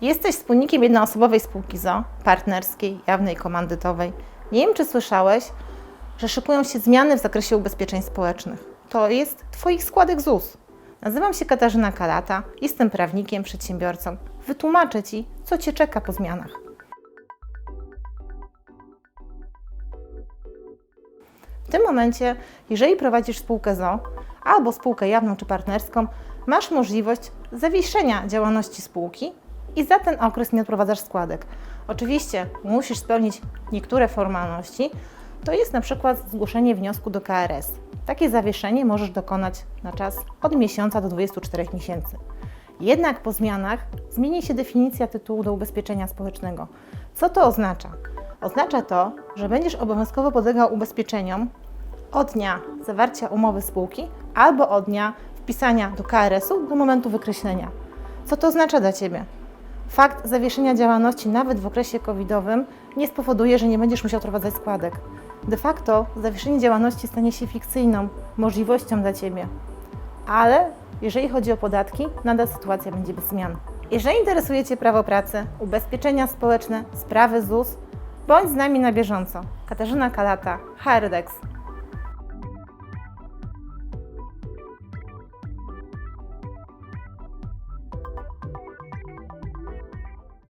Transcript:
Jesteś wspólnikiem jednoosobowej spółki ZO, partnerskiej, jawnej, komandytowej. Nie wiem, czy słyszałeś, że szykują się zmiany w zakresie ubezpieczeń społecznych. To jest Twoich składek ZUS. Nazywam się Katarzyna Kalata, jestem prawnikiem, przedsiębiorcą. Wytłumaczę Ci, co Cię czeka po zmianach. W tym momencie, jeżeli prowadzisz spółkę ZO albo spółkę jawną czy partnerską, masz możliwość zawieszenia działalności spółki i za ten okres nie odprowadzasz składek. Oczywiście musisz spełnić niektóre formalności, to jest na przykład zgłoszenie wniosku do KRS. Takie zawieszenie możesz dokonać na czas od miesiąca do 24 miesięcy. Jednak po zmianach zmieni się definicja tytułu do ubezpieczenia społecznego. Co to oznacza? Oznacza to, że będziesz obowiązkowo podlegał ubezpieczeniom od dnia zawarcia umowy spółki albo od dnia wpisania do KRS-u do momentu wykreślenia. Co to oznacza dla Ciebie? Fakt zawieszenia działalności nawet w okresie covidowym nie spowoduje, że nie będziesz musiał prowadzać składek. De facto zawieszenie działalności stanie się fikcyjną możliwością dla Ciebie. Ale jeżeli chodzi o podatki, nadal sytuacja będzie bez zmian. Jeżeli interesuje Cię prawo pracy, ubezpieczenia społeczne, sprawy ZUS, bądź z nami na bieżąco. Katarzyna Kalata, HRDEX.